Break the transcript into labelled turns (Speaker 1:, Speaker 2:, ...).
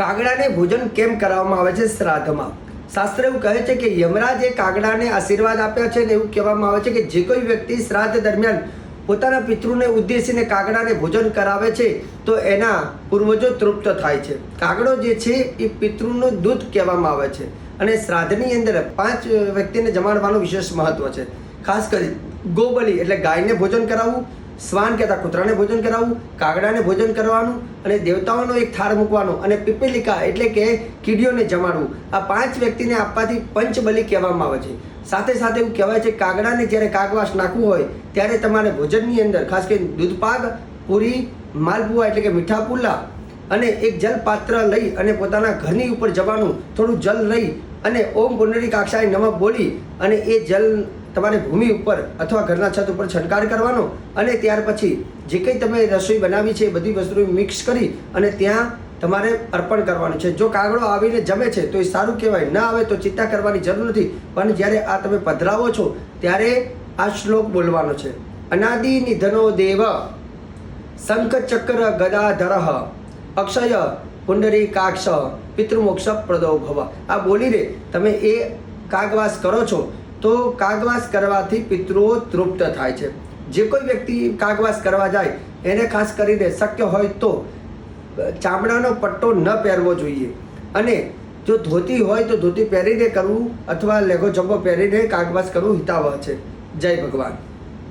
Speaker 1: કાગડાને ભોજન કેમ કરાવવામાં આવે છે શ્રાદ્ધમાં? શાસ્ત્ર એવું કહે છે કે યમરાજે કાગડાને આશીર્વાદ આપ્યા છે ને એવું કહેવામાં આવે છે કે જે કોઈ વ્યક્તિ શ્રાદ્ધ દરમિયાન પોતાના પિતૃને ઉદ્દેશીને કાગડાને ભોજન કરાવે છે, તો એના પૂર્વજો તૃપ્ત થાય છે. કાગડો જે છે એ પિતૃનું દૂધ કહેવામાં આવે છે અને શ્રાદ્ધની અંદર પાંચ વ્યક્તિને જમાડવાનું વિશેષ મહત્વ છે. ખાસ કરી ગોબલી એટલે ગાયને ભોજન કરાવવું શ્વાન કહેતા, કૂતરાને ભોજન કરાવવું, કાગડાને ભોજન કરવાનું અને દેવતાઓનો એક થાળ મૂકવાનો અને પીપેલિકા એટલે કે કીડીઓને જમાડવું. આ પાંચ વ્યક્તિને આપવાથી પંચબલી કહેવામાં આવે છે. સાથે સાથે એવું કહેવાય છે, કાગડાને જ્યારે કાગવાસ નાખવું હોય, ત્યારે તમારે ભોજનની અંદર ખાસ કરીને દૂધપાક, પૂરી, માલપુઆ એટલે કે મીઠા પુલ્લા અને એક જલ પાત્ર લઈ અને પોતાના ઘરની ઉપર જવાનું, થોડું જલ લઈ અને ઓમ પુનરી કાક્ષાએ નમક બોલી અને એ જલ તમારે ભૂમિ ઉપર અથવા ઘરના છત ઉપર છંટકાર કરવાનો અને ત્યાર પછી જે કંઈ તમે રસોઈ બનાવી છે એ બધી વસ્તુઓ મિક્સ કરી અને ત્યાં તમારે અર્પણ કરવાનું છે. જો કાગડો આવીને જમે છે તો એ સારું કહેવાય. ન આવે તો ચિંતા કરવાની જરૂર નથી. પણ જ્યારે આ તમે પધરાવો છો ત્યારે આ શ્લોક બોલવાનો છે. અનાદિ નિધનો દેવ શંખ ચક્ર ગદાધર અક્ષય પુંડરી કાક્ષ પિતૃમોક્ષ પ્રદો ભવ આ બોલીને તમે એ કાગવાસ કરો છો તો કાગવાસ કરવાથી પિતૃઓ તૃપ્ત થાય છે. જે કોઈ વ્યક્તિ કાગવાસ કરવા જાય, એને ખાસ કરીને શક્ય હોય તો ચામડાનો પટ્ટો ન પહેરવો જોઈએ. અને જો ધોતી હોય તો ધોતી પહેરીને કરવું અથવા લેઘો જબ્બો પહેરીને કાગવાસ કરવું હિતાવહ છે. જય ભગવાન.